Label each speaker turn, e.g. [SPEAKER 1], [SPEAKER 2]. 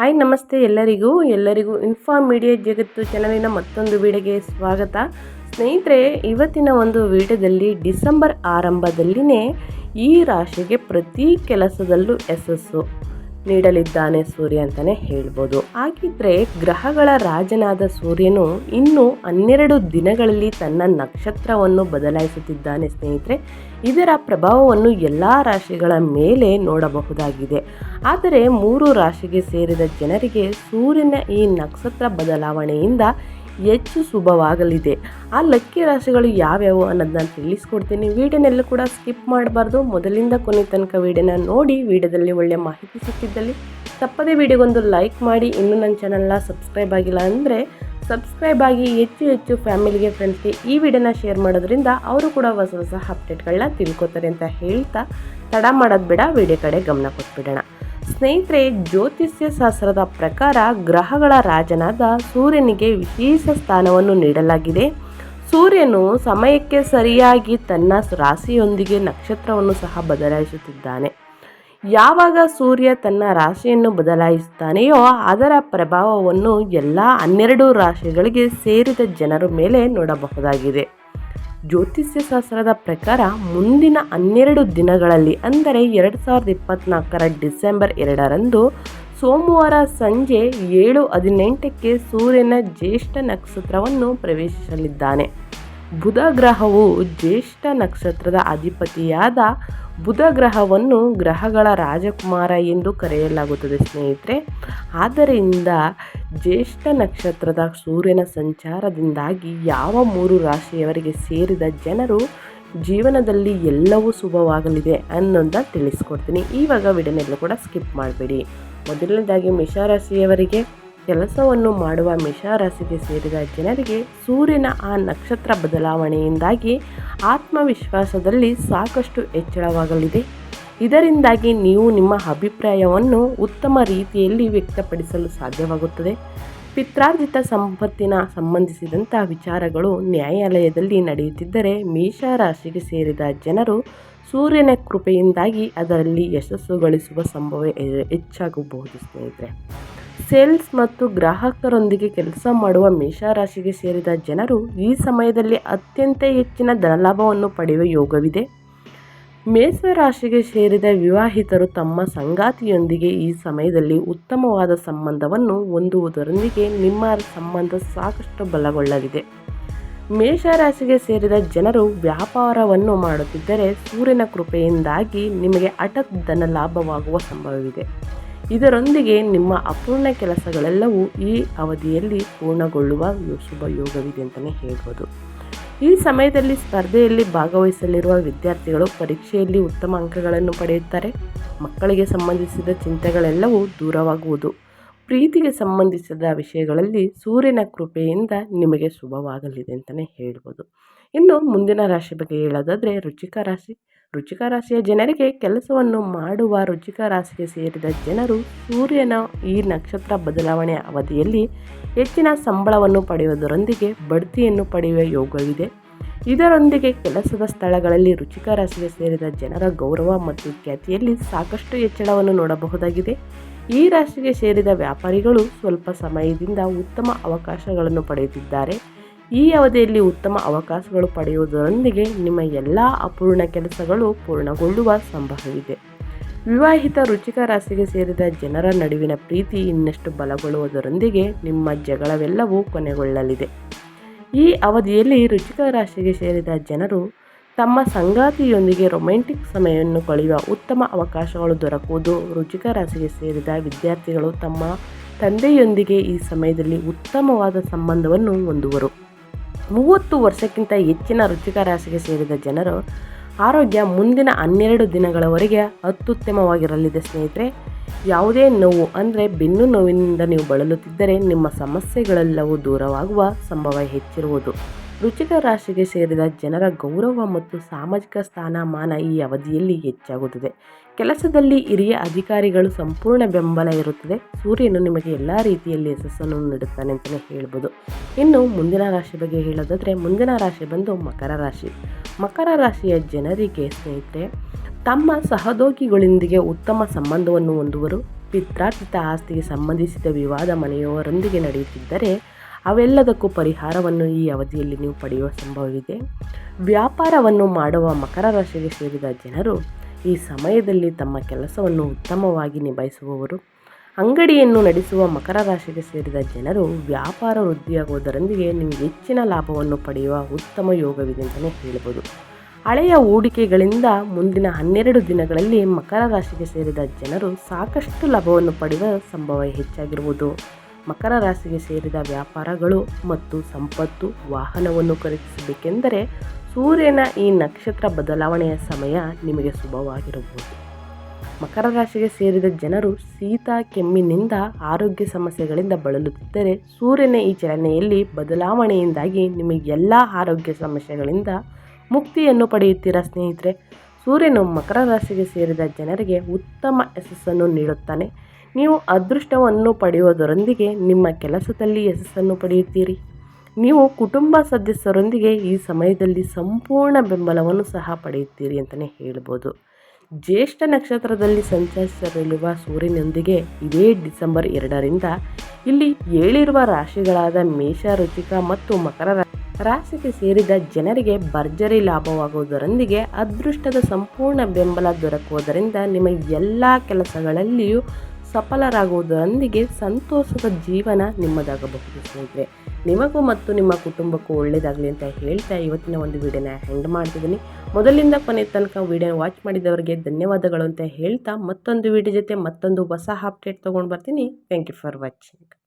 [SPEAKER 1] Hi, ನಮಸ್ತೆ ಎಲ್ಲರಿಗೂ. ಎಲ್ಲರಿಗೂ ಇನ್ಫಾರ್ಮ್ ಮೀಡಿಯಾ ಜಗತ್ತು ಚಾನಲಿನ ಮತ್ತೊಂದು ವಿಡಿಯೋಗೆ ಸ್ವಾಗತ. ಸ್ನೇಹಿತರೆ, ಇವತ್ತಿನ ಒಂದು ವಿಡಿಯೋದಲ್ಲಿ ಡಿಸೆಂಬರ್ ಆರಂಭದಲ್ಲಿನೇ ಈ ರಾಶಿಗೆ ಪ್ರತಿ ಕೆಲಸದಲ್ಲೂ ಯಶಸ್ಸು. ನೀಡಲಿದ್ದಾನೆ ಸೂರ್ಯ ಅಂತಲೇ ಹೇಳ್ಬೋದು. ಹಾಗಿದ್ರೆ ಗ್ರಹಗಳ ರಾಜನಾದ ಸೂರ್ಯನು ಇನ್ನು ಹನ್ನೆರಡು ದಿನಗಳಲ್ಲಿ ತನ್ನ ನಕ್ಷತ್ರವನ್ನು ಬದಲಾಯಿಸುತ್ತಿದ್ದಾನೆ ಸ್ನೇಹಿತರೆ. ಇದರ ಪ್ರಭಾವವನ್ನು ಎಲ್ಲ ರಾಶಿಗಳ ಮೇಲೆ ನೋಡಬಹುದಾಗಿದೆ. ಆದರೆ ಮೂರು ರಾಶಿಗೆ ಸೇರಿದ ಜನರಿಗೆ ಸೂರ್ಯನ ಈ ನಕ್ಷತ್ರ ಬದಲಾವಣೆಯಿಂದ ಹೆಚ್ಚು ಶುಭವಾಗಲಿದೆ. ಆ ಲಕ್ಕಿ ರಾಶಿಗಳು ಯಾವ್ಯಾವು ಅನ್ನೋದನ್ನ ತಿಳಿಸ್ಕೊಡ್ತೀನಿ. ವಿಡಿಯೋನೆಲ್ಲ ಕೂಡ ಸ್ಕಿಪ್ ಮಾಡಬಾರ್ದು. ಮೊದಲಿಂದ ಕೊನೆ ತನಕ ವೀಡಿಯೋನ ನೋಡಿ, ವಿಡಿಯೋದಲ್ಲಿ ಒಳ್ಳೆಯ ಮಾಹಿತಿ ಸಿಕ್ಕಿದ್ದಲ್ಲಿ ತಪ್ಪದೇ ವಿಡಿಯೋಗೊಂದು ಲೈಕ್ ಮಾಡಿ. ಇನ್ನೂ ನನ್ನ ಚಾನಲ್ನ ಸಬ್ಸ್ಕ್ರೈಬ್ ಆಗಿಲ್ಲ ಅಂದರೆ ಸಬ್ಸ್ಕ್ರೈಬ್ ಆಗಿ ಹೆಚ್ಚು ಹೆಚ್ಚು ಫ್ಯಾಮಿಲಿಗೆ, ಫ್ರೆಂಡ್ಸ್ಗೆ ಈ ವಿಡಿಯೋನ ಶೇರ್ ಮಾಡೋದ್ರಿಂದ ಅವರು ಕೂಡ ಹೊಸ ಹೊಸ ಅಪ್ಡೇಟ್ಗಳನ್ನ ತಿಳ್ಕೊತಾರೆ ಅಂತ ಹೇಳ್ತಾ ತಡ ಮಾಡೋದು ಬೇಡ. ವಿಡಿಯೋ ಕಡೆ ಗಮನ ಕೊಟ್ಬಿಡೋಣ. ಸ್ನೇಹಿತರೆ, ಜ್ಯೋತಿಷ್ಯ ಶಾಸ್ತ್ರದ ಪ್ರಕಾರ ಗ್ರಹಗಳ ರಾಜನಾದ ಸೂರ್ಯನಿಗೆ ವಿಶೇಷ ಸ್ಥಾನವನ್ನು ನೀಡಲಾಗಿದೆ. ಸೂರ್ಯನು ಸಮಯಕ್ಕೆ ಸರಿಯಾಗಿ ತನ್ನ ರಾಶಿಯೊಂದಿಗೆ ನಕ್ಷತ್ರವನ್ನು ಸಹ ಬದಲಾಯಿಸುತ್ತಿದ್ದಾನೆ. ಯಾವಾಗ ಸೂರ್ಯ ತನ್ನ ರಾಶಿಯನ್ನು ಬದಲಾಯಿಸುತ್ತಾನೆಯೋ, ಅದರ ಪ್ರಭಾವವನ್ನು ಎಲ್ಲ ಹನ್ನೆರಡು ರಾಶಿಗಳಿಗೆ ಸೇರಿದ ಜನರ ಮೇಲೆ ನೋಡಬಹುದಾಗಿದೆ. ಜ್ಯೋತಿಷ್ಯ ಶಾಸ್ತ್ರದ ಪ್ರಕಾರ ಮುಂದಿನ ಹನ್ನೆರಡು ದಿನಗಳಲ್ಲಿ, ಅಂದರೆ ಎರಡು ಸಾವಿರದ ಇಪ್ಪತ್ತ್ನಾಲ್ಕರ ಡಿಸೆಂಬರ್ ಎರಡರಂದು ಸೋಮವಾರ ಸಂಜೆ ಏಳು ಹದಿನೆಂಟಕ್ಕೆ ಸೂರ್ಯನ ಜ್ಯೇಷ್ಠ ನಕ್ಷತ್ರವನ್ನು ಪ್ರವೇಶಿಸಲಿದ್ದಾನೆ. ಬುಧ ಗ್ರಹವು ಜ್ಯೇಷ್ಠ ನಕ್ಷತ್ರದ ಅಧಿಪತಿಯಾದ ಬುಧ ಗ್ರಹವನ್ನು ಗ್ರಹಗಳ ರಾಜಕುಮಾರ ಎಂದು ಕರೆಯಲಾಗುತ್ತದೆ, ಸ್ನೇಹಿತರೆ. ಆದ್ದರಿಂದ ಜ್ಯೇಷ್ಠ ನಕ್ಷತ್ರದ ಸೂರ್ಯನ ಸಂಚಾರದಿಂದಾಗಿ ಯಾವ ಮೂರು ರಾಶಿಯವರಿಗೆ ಸೇರಿದ ಜನರು ಜೀವನದಲ್ಲಿ ಎಲ್ಲವೂ ಶುಭವಾಗಲಿದೆ ಅನ್ನೋದನ್ನ ತಿಳಿಸ್ಕೊಡ್ತೀನಿ. ಇವಾಗ ವಿಡನೆಲ್ಲ ಕೂಡ ಸ್ಕಿಪ್ ಮಾಡಬೇಡಿ. ಮೊದಲನೇದಾಗಿ ರಾಶಿಯವರಿಗೆ ಕೆಲಸವನ್ನು ಮಾಡುವ ಮೇಷರಾಶಿಗೆ ಸೇರಿದ ಜನರಿಗೆ ಸೂರ್ಯನ ಆ ನಕ್ಷತ್ರ ಬದಲಾವಣೆಯಿಂದಾಗಿ ಆತ್ಮವಿಶ್ವಾಸದಲ್ಲಿ ಸಾಕಷ್ಟು ಹೆಚ್ಚಳವಾಗಲಿದೆ. ಇದರಿಂದಾಗಿ ನೀವು ನಿಮ್ಮ ಅಭಿಪ್ರಾಯವನ್ನು ಉತ್ತಮ ರೀತಿಯಲ್ಲಿ ವ್ಯಕ್ತಪಡಿಸಲು ಸಾಧ್ಯವಾಗುತ್ತದೆ. ಪಿತ್ರಾರ್ಜಿತ ಸಂಪತ್ತಿನ ಸಂಬಂಧಿಸಿದಂಥ ವಿಚಾರಗಳು ನ್ಯಾಯಾಲಯದಲ್ಲಿ ನಡೆಯುತ್ತಿದ್ದರೆ ಮೇಷರಾಶಿಗೆ ಸೇರಿದ ಜನರು ಸೂರ್ಯನ ಕೃಪೆಯಿಂದಾಗಿ ಅದರಲ್ಲಿ ಯಶಸ್ಸು ಗಳಿಸುವ ಸಂಭವ ಹೆಚ್ಚಾಗಬಹುದು ಸ್ನೇಹಿತರೆ. ಸೇಲ್ಸ್ ಮತ್ತು ಗ್ರಾಹಕರೊಂದಿಗೆ ಕೆಲಸ ಮಾಡುವ ಮೇಷರಾಶಿಗೆ ಸೇರಿದ ಜನರು ಈ ಸಮಯದಲ್ಲಿ ಅತ್ಯಂತ ಹೆಚ್ಚಿನ ಧನಲಾಭವನ್ನು ಪಡೆಯುವ ಯೋಗವಿದೆ. ಮೇಷರಾಶಿಗೆ ಸೇರಿದ ವಿವಾಹಿತರು ತಮ್ಮ ಸಂಗಾತಿಯೊಂದಿಗೆ ಈ ಸಮಯದಲ್ಲಿ ಉತ್ತಮವಾದ ಸಂಬಂಧವನ್ನು ಹೊಂದುವುದರೊಂದಿಗೆ ನಿಮ್ಮ ಸಂಬಂಧ ಸಾಕಷ್ಟು ಬಲಗೊಳ್ಳಲಿದೆ. ಮೇಷರಾಶಿಗೆ ಸೇರಿದ ಜನರು ವ್ಯಾಪಾರವನ್ನು ಮಾಡುತ್ತಿದ್ದರೆ ಸೂರ್ಯನ ಕೃಪೆಯಿಂದಾಗಿ ನಿಮಗೆ ಅಟಕ್ ಧನ ಲಾಭವಾಗುವ ಸಂಭವವಿದೆ. ಇದರೊಂದಿಗೆ ನಿಮ್ಮ ಅಪೂರ್ಣ ಕೆಲಸಗಳೆಲ್ಲವೂ ಈ ಅವಧಿಯಲ್ಲಿ ಪೂರ್ಣಗೊಳ್ಳುವ ಶುಭ ಯೋಗವಿದೆ ಅಂತಲೇ ಹೇಳ್ಬೋದು. ಈ ಸಮಯದಲ್ಲಿ ಸ್ಪರ್ಧೆಯಲ್ಲಿ ಭಾಗವಹಿಸಲಿರುವ ವಿದ್ಯಾರ್ಥಿಗಳು ಪರೀಕ್ಷೆಯಲ್ಲಿ ಉತ್ತಮ ಅಂಕಗಳನ್ನು ಪಡೆಯುತ್ತಾರೆ. ಮಕ್ಕಳಿಗೆ ಸಂಬಂಧಿಸಿದ ಚಿಂತೆಗಳೆಲ್ಲವೂ ದೂರವಾಗುವುದು. ಪ್ರೀತಿಗೆ ಸಂಬಂಧಿಸಿದ ವಿಷಯಗಳಲ್ಲಿ ಸೂರ್ಯನ ಕೃಪೆಯಿಂದ ನಿಮಗೆ ಶುಭವಾಗಲಿದೆ ಅಂತಲೇ ಹೇಳ್ಬೋದು. ಇನ್ನು ಮುಂದಿನ ರಾಶಿ ಬಗ್ಗೆ ಹೇಳೋದಾದರೆ ರುಚಿಕ ರಾಶಿ. ರುಚಿಕ ರಾಶಿಯ ಜನರಿಗೆ ಕೆಲಸವನ್ನು ಮಾಡುವ ರುಚಿಕ ರಾಶಿಗೆ ಸೇರಿದ ಜನರು ಸೂರ್ಯನ ಈ ನಕ್ಷತ್ರ ಬದಲಾವಣೆಯ ಅವಧಿಯಲ್ಲಿ ಹೆಚ್ಚಿನ ಸಂಬಳವನ್ನು ಪಡೆಯುವುದರೊಂದಿಗೆ ಬಡ್ತಿಯನ್ನು ಪಡೆಯುವ ಯೋಗವಿದೆ. ಇದರೊಂದಿಗೆ ಕೆಲಸದ ಸ್ಥಳಗಳಲ್ಲಿ ರುಚಿಕ ರಾಶಿಗೆ ಸೇರಿದ ಜನರ ಗೌರವ ಮತ್ತು ಖ್ಯಾತಿಯಲ್ಲಿ ಸಾಕಷ್ಟು ಹೆಚ್ಚಳವನ್ನು ನೋಡಬಹುದಾಗಿದೆ. ಈ ರಾಶಿಗೆ ಸೇರಿದ ವ್ಯಾಪಾರಿಗಳು ಸ್ವಲ್ಪ ಸಮಯದಿಂದ ಉತ್ತಮ ಅವಕಾಶಗಳನ್ನು ಪಡೆಯುತ್ತಿದ್ದಾರೆ. ಈ ಅವಧಿಯಲ್ಲಿ ಉತ್ತಮ ಅವಕಾಶಗಳು ಪಡೆಯುವುದರೊಂದಿಗೆ ನಿಮ್ಮ ಎಲ್ಲ ಅಪೂರ್ಣ ಕೆಲಸಗಳು ಪೂರ್ಣಗೊಳ್ಳುವ ಸಂಭವವಿದೆ. ವಿವಾಹಿತ ರುಚಿಕ ರಾಶಿಗೆ ಸೇರಿದ ಜನರ ನಡುವಿನ ಪ್ರೀತಿ ಇನ್ನಷ್ಟು ಬಲಗೊಳ್ಳುವುದರೊಂದಿಗೆ ನಿಮ್ಮ ಜಗಳವೆಲ್ಲವೂ ಕೊನೆಗೊಳ್ಳಲಿದೆ. ಈ ಅವಧಿಯಲ್ಲಿ ರುಚಿಕ ರಾಶಿಗೆ ಸೇರಿದ ಜನರು ತಮ್ಮ ಸಂಗಾತಿಯೊಂದಿಗೆ ರೊಮ್ಯಾಂಟಿಕ್ ಸಮಯವನ್ನು ಕಳೆಯುವ ಉತ್ತಮ ಅವಕಾಶಗಳು ದೊರಕುವುದು ರುಚಿಕ ರಾಶಿಗೆ ಸೇರಿದ ವಿದ್ಯಾರ್ಥಿಗಳು ತಮ್ಮ ತಂದೆಯೊಂದಿಗೆ ಈ ಸಮಯದಲ್ಲಿ ಉತ್ತಮವಾದ ಸಂಬಂಧವನ್ನು ಹೊಂದುವರು. ಮೂವತ್ತು ವರ್ಷಕ್ಕಿಂತ ಹೆಚ್ಚಿನ ರುಚಿಕ ರಾಶಿಗೆ ಸೇರಿದ ಜನರು ಆರೋಗ್ಯ ಮುಂದಿನ ಹನ್ನೆರಡು ದಿನಗಳವರೆಗೆ ಅತ್ಯುತ್ತಮವಾಗಿರಲಿದೆ ಸ್ನೇಹಿತರೆ. ಯಾವುದೇ ನೋವು ಅಂದರೆ ಬೆನ್ನು ನೋವಿನಿಂದ ನೀವು ಬಳಲುತ್ತಿದ್ದರೆ ನಿಮ್ಮ ಸಮಸ್ಯೆಗಳೆಲ್ಲವೂ ದೂರವಾಗುವ ಸಂಭವ ಹೆಚ್ಚಿರುವುದು. ರುಚಿಕ ರಾಶಿಗೆ ಸೇರಿದ ಜನರ ಗೌರವ ಮತ್ತು ಸಾಮಾಜಿಕ ಸ್ಥಾನಮಾನ ಈ ಅವಧಿಯಲ್ಲಿ ಹೆಚ್ಚಾಗುತ್ತದೆ. ಕೆಲಸದಲ್ಲಿ ಹಿರಿಯ ಅಧಿಕಾರಿಗಳು ಸಂಪೂರ್ಣ ಬೆಂಬಲ ಇರುತ್ತದೆ. ಸೂರ್ಯನು ನಿಮಗೆ ಎಲ್ಲ ರೀತಿಯಲ್ಲಿ ಯಶಸ್ಸನ್ನು ನೀಡುತ್ತಾನೆ ಅಂತಲೇ ಹೇಳ್ಬೋದು. ಇನ್ನು ಮುಂದಿನ ರಾಶಿ ಬಗ್ಗೆ ಹೇಳೋದಾದರೆ, ಮುಂದಿನ ರಾಶಿ ಬಂದು ಮಕರ ರಾಶಿ. ಮಕರ ರಾಶಿಯ ಜನರಿಗೆ ಸ್ನೇಹಿತರೆ, ತಮ್ಮ ಸಹೋದ್ಯೋಗಿಗಳೊಂದಿಗೆ ಉತ್ತಮ ಸಂಬಂಧವನ್ನು ಹೊಂದುವರು. ಪಿತ್ರಾರ್ಜಿತ ಆಸ್ತಿಗೆ ಸಂಬಂಧಿಸಿದ ವಿವಾದ ಮನೆಯವರೊಂದಿಗೆ ನಡೆಯುತ್ತಿದ್ದರೆ ಅವೆಲ್ಲದಕ್ಕೂ ಪರಿಹಾರವನ್ನು ಈ ಅವಧಿಯಲ್ಲಿ ನೀವು ಪಡೆಯುವ ಸಂಭವವಿದೆ. ವ್ಯಾಪಾರವನ್ನು ಮಾಡುವ ಮಕರ ರಾಶಿಗೆ ಸೇರಿದ ಜನರು ಈ ಸಮಯದಲ್ಲಿ ತಮ್ಮ ಕೆಲಸವನ್ನು ಉತ್ತಮವಾಗಿ ನಿಭಾಯಿಸುವವರು. ಅಂಗಡಿಯನ್ನು ನಡೆಸುವ ಮಕರ ರಾಶಿಗೆ ಸೇರಿದ ಜನರು ವ್ಯಾಪಾರ ವೃದ್ಧಿಯಾಗುವುದರೊಂದಿಗೆ ನೀವು ಹೆಚ್ಚಿನ ಲಾಭವನ್ನು ಪಡೆಯುವ ಉತ್ತಮ ಯೋಗವಿದೆ ಅಂತಲೇ ಹೇಳ್ಬೋದು. ಹಳೆಯ ಹೂಡಿಕೆಗಳಿಂದ ಮುಂದಿನ ಹನ್ನೆರಡು ದಿನಗಳಲ್ಲಿ ಮಕರ ರಾಶಿಗೆ ಸೇರಿದ ಜನರು ಸಾಕಷ್ಟು ಲಾಭವನ್ನು ಪಡೆಯುವ ಸಂಭವ ಹೆಚ್ಚಾಗಿರುವುದು ಮಕರ ರಾಶಿಗೆ ಸೇರಿದ ವ್ಯಾಪಾರಗಳು ಮತ್ತು ಸಂಪತ್ತು ವಾಹನವನ್ನು ಖರೀದಿಸಬೇಕೆಂದರೆ ಸೂರ್ಯನ ಈ ನಕ್ಷತ್ರ ಬದಲಾವಣೆಯ ಸಮಯ ನಿಮಗೆ ಶುಭವಾಗಿರಬಹುದು. ಮಕರ ರಾಶಿಗೆ ಸೇರಿದ ಜನರು ಶೀತ, ಕೆಮ್ಮಿನಿಂದ ಆರೋಗ್ಯ ಸಮಸ್ಯೆಗಳಿಂದ ಬಳಲುತ್ತಿದ್ದರೆ ಸೂರ್ಯನ ಈ ಚಲನೆಯಲ್ಲಿ ಬದಲಾವಣೆಯಿಂದಾಗಿ ನಿಮಗೆ ಎಲ್ಲ ಆರೋಗ್ಯ ಸಮಸ್ಯೆಗಳಿಂದ ಮುಕ್ತಿಯನ್ನು ಪಡೆಯುತ್ತೀರಾ ಸ್ನೇಹಿತರೆ? ಸೂರ್ಯನು ಮಕರ ರಾಶಿಗೆ ಸೇರಿದ ಜನರಿಗೆ ಉತ್ತಮ ಯಶಸ್ಸನ್ನು ನೀಡುತ್ತಾನೆ. ನೀವು ಅದೃಷ್ಟವನ್ನು ಪಡೆಯುವುದರೊಂದಿಗೆ ನಿಮ್ಮ ಕೆಲಸದಲ್ಲಿ ಯಶಸ್ಸನ್ನು ಪಡೆಯುತ್ತೀರಿ. ನೀವು ಕುಟುಂಬ ಸದಸ್ಯರೊಂದಿಗೆ ಈ ಸಮಯದಲ್ಲಿ ಸಂಪೂರ್ಣ ಬೆಂಬಲವನ್ನು ಸಹ ಪಡೆಯುತ್ತೀರಿ ಅಂತಲೇ ಹೇಳ್ಬೋದು. ಜ್ಯೇಷ್ಠ ನಕ್ಷತ್ರದಲ್ಲಿ ಸಂಚರಿಸಲಿರುವ ಸೂರ್ಯನೊಂದಿಗೆ ಇದೇ ಡಿಸೆಂಬರ್ ಎರಡರಿಂದ ಇಲ್ಲಿ ಏಳಿರುವ ರಾಶಿಗಳಾದ ಮೇಷ ರುಚಿಕ ಮತ್ತು ಮಕರ ರಾಶಿಗೆ ಸೇರಿದ ಜನರಿಗೆ ಭರ್ಜರಿ ಲಾಭವಾಗುವುದರೊಂದಿಗೆ ಅದೃಷ್ಟದ ಸಂಪೂರ್ಣ ಬೆಂಬಲ ದೊರಕುವುದರಿಂದ ನಿಮ್ಮ ಎಲ್ಲ ಕೆಲಸಗಳಲ್ಲಿಯೂ ಸಫಲರಾಗುವುದರೊಂದಿಗೆ ಸಂತೋಷದ ಜೀವನ ನಿಮ್ಮದಾಗಬಹುದು, ಸ್ನೇಹಿತರೆ. ನಿಮಗೂ ಮತ್ತು ನಿಮ್ಮ ಕುಟುಂಬಕ್ಕೂ ಒಳ್ಳೆಯದಾಗಲಿ ಅಂತ ಹೇಳ್ತಾ ಇವತ್ತಿನ ಒಂದು ವಿಡಿಯೋನ ಹೆಂಡ್ ಮಾಡ್ತಿದ್ದೀನಿ. ಮೊದಲಿಂದ ಕೊನೆ ತನಕ ವಿಡಿಯೋನ ವಾಚ್ ಮಾಡಿದವರಿಗೆ ಧನ್ಯವಾದಗಳು ಅಂತ ಹೇಳ್ತಾ ಮತ್ತೊಂದು ವಿಡಿಯೋ ಜೊತೆ ಮತ್ತೊಂದು ಹೊಸ ಅಪ್ಡೇಟ್ ತೊಗೊಂಡು ಬರ್ತೀನಿ. Thank you for watching